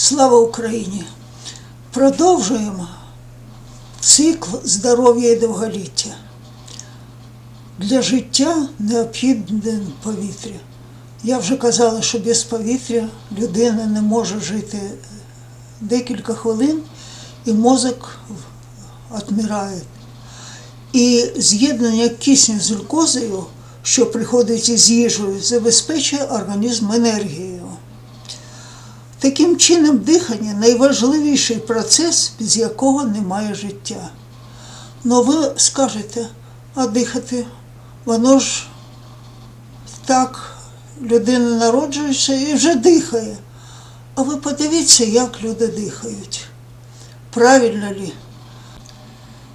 Слава Україні! Продовжуємо цикл здоров'я і довголіття. Для життя необхідне повітря. Я вже казала, що без повітря людина не може жити декілька хвилин, і мозок відмирає. І з'єднання кисню з глюкозою, що приходить із їжею, забезпечує організм енергією. Таким чином, дихання найважливіший процес, без якого немає життя. Ну ви скажете, а дихати, воно ж так, людина народжується і вже дихає. А ви подивіться, як люди дихають. Правильно лі?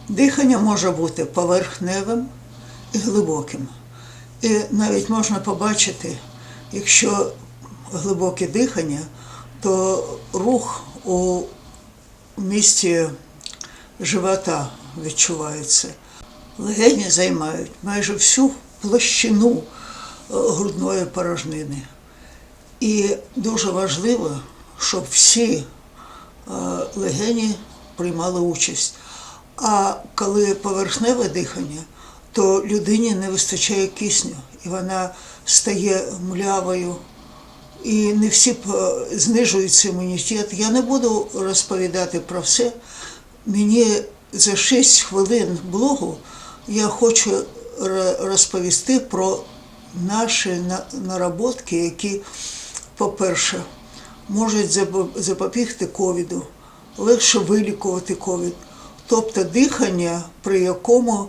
Дихання може бути поверхневим і глибоким. І навіть можна побачити, якщо глибоке дихання, то рух у місці живота відчувається. Легені займають майже всю площину е, грудної порожнини. І дуже важливо, щоб всі е, легені приймали участь. А коли поверхневе дихання, то людині не вистачає кисню, і вона стає млявою, і не всі п- знижується імунітет. Я не буду розповідати про все. Мені за 6 хвилин блогу я хочу розповісти про наші наработки, які, по-перше, можуть запобігти ковіду, легше вилікувати ковід. Тобто дихання, при якому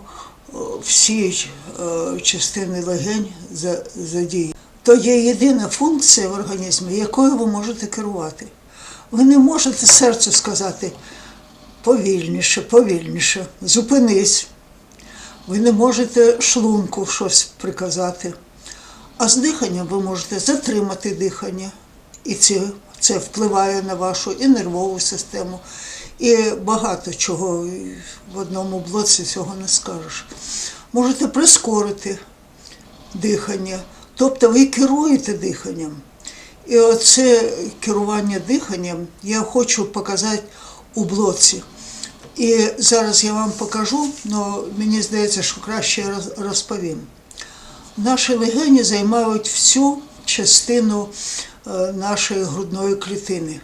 е, всі е, частини легень за- задіяні. То є єдина функція в організмі, якою ви можете керувати. Ви не можете серцю сказати повільніше, повільніше, зупинись. Ви не можете шлунку щось приказати. А з диханням ви можете затримати дихання. І це, це впливає на вашу і нервову систему, і багато чого в одному блоці цього не скажеш. Можете прискорити дихання, тобто ви керуєте диханням. І оце керування диханням я хочу показати у блоці. І зараз я вам покажу, але мені здається, що краще розповім. Наші легені займають всю частину е, нашої грудної клітини.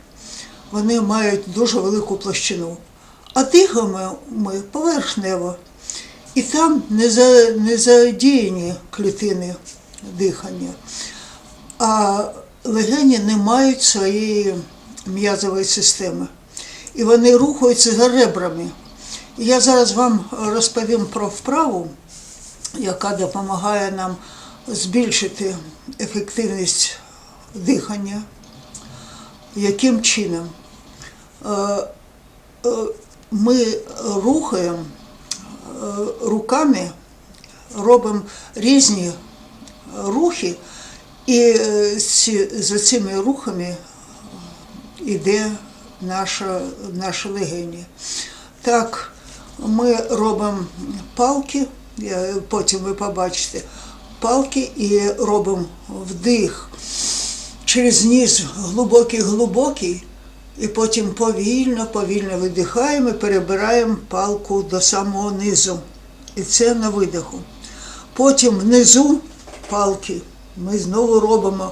Вони мають дуже велику площину. А дихаємо ми поверхнево. І там не задіяні клітини дихання. А легені не мають своєї м'язової системи. І вони рухаються за ребрами. І я зараз вам розповім про вправу, яка допомагає нам збільшити ефективність дихання. Яким чином? Е, е, Ми рухаємо е, руками, робимо різні рухи, і е, за цими рухами йде наша, наші легені. Так, ми робимо палки, потім ви побачите палки і робимо вдих через ніс глибокий-глибокий, і потім повільно, повільно видихаємо і перебираємо палку до самого низу. І це на видиху. Потім внизу палки ми знову робимо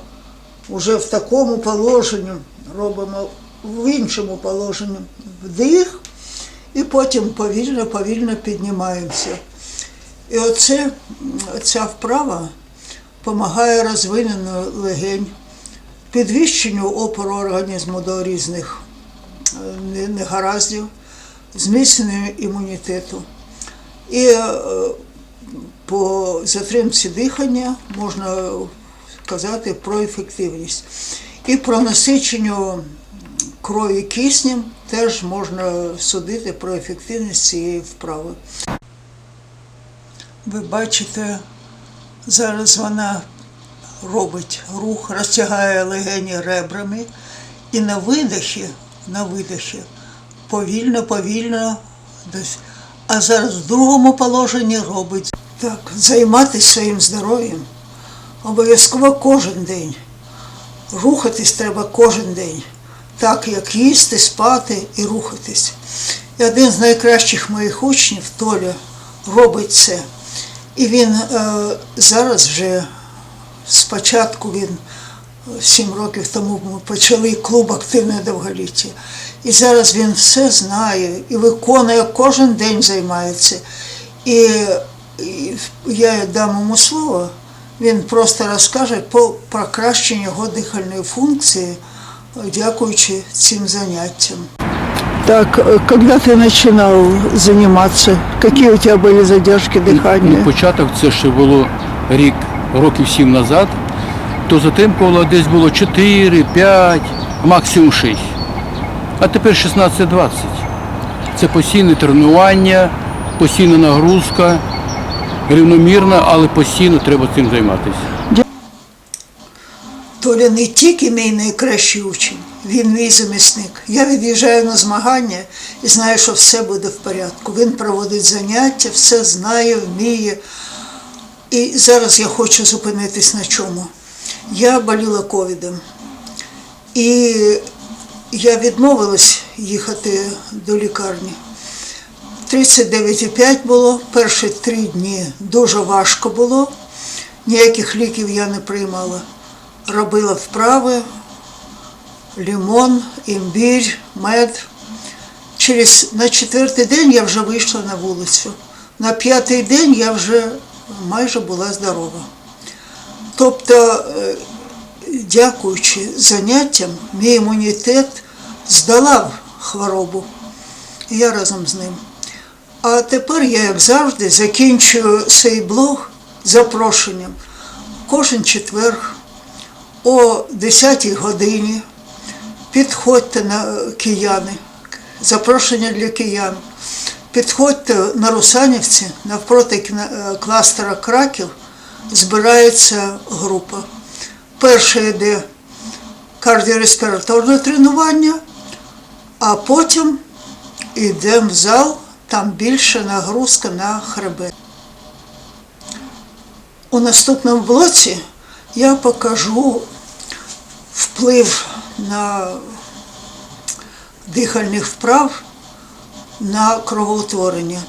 вже в такому положенні, робимо в іншому положенні вдих, і потім повільно, повільно піднімаємося. І оце, ця вправа допомагає розвиненню легень, підвищенню опору організму до різних е, негараздів, зміцненню імунітету. І е, по затримці дихання можна казати про ефективність. І про насиченню крові киснем теж можна судити про ефективність цієї вправи. Ви бачите, зараз вона робить рух, розтягає легені ребрами і на видихі, на видихі повільно, повільно. А зараз в другому положенні робить так, займатися своїм здоров'ям обов'язково кожен день. Рухатись треба кожен день. так як їсти, спати і рухатись. І один з найкращих моїх учнів, Толя, робить це. І він е, зараз вже спочатку він е, сім років тому ми почали клуб активне довголіття. І зараз він все знає і виконує, кожен день займається. І, і я дам йому слово, він просто розкаже по покращенню його дихальної функції, дякуючи цим заняттям. Так, когда ты начинал заниматься, какие у тебя были задержки Ну, початок це ще було рік, років сім назад, то затримкувало десь було 4, 5, максимум 6. А тепер 16-20. Це постійне тренування, постійна нагрузка, рівномірна, але постійно треба цим займатися. Толя не тільки мій найкращий учень, він мій замісник. Я від'їжджаю на змагання і знаю, що все буде в порядку. Він проводить заняття, все знає, вміє. І зараз я хочу зупинитись на чому. Я боліла ковідом. І я відмовилась їхати до лікарні. 39,5 було, перші три дні дуже важко було, ніяких ліків я не приймала. Робила вправи, лимон, імбір, мед. Через, на четвертий день я вже вийшла на вулицю. На п'ятий день я вже майже була здорова. Тобто, е, дякуючи заняттям, мій імунітет здолав хворобу. Я разом з ним. А тепер я, як завжди, закінчую свій блог запрошенням. Кожен четверг о 10-й годині підходьте на кияни, запрошення для киян. Підходьте на Русанівці, навпроти е, кластера Краків, збирається група. Перше йде кардіореспіраторне тренування, а потім йдемо в зал, там більше нагрузка на хребет. У наступному блоці я покажу вплив на дихальних вправ на кровоутворення.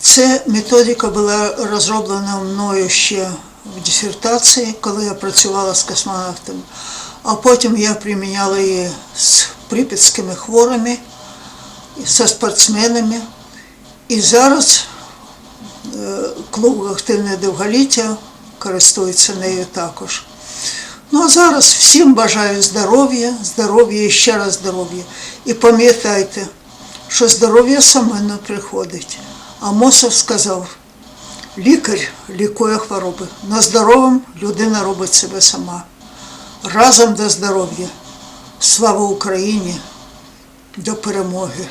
Ця методика була розроблена мною ще в дисертації, коли я працювала з космонавтами, а потім я приміняла її з прип'ятськими хворими, зі спортсменами. І зараз е, клуб активне довголіття користується нею також. Ну а зараз всім бажаю здоров'я, здоров'я і ще раз здоров'я. І пам'ятайте, що здоров'я саме не приходить. А Мосов сказав, лікар лікує хвороби. На здоровим людина робить себе сама. Разом до здоров'я. Слава Україні! До перемоги!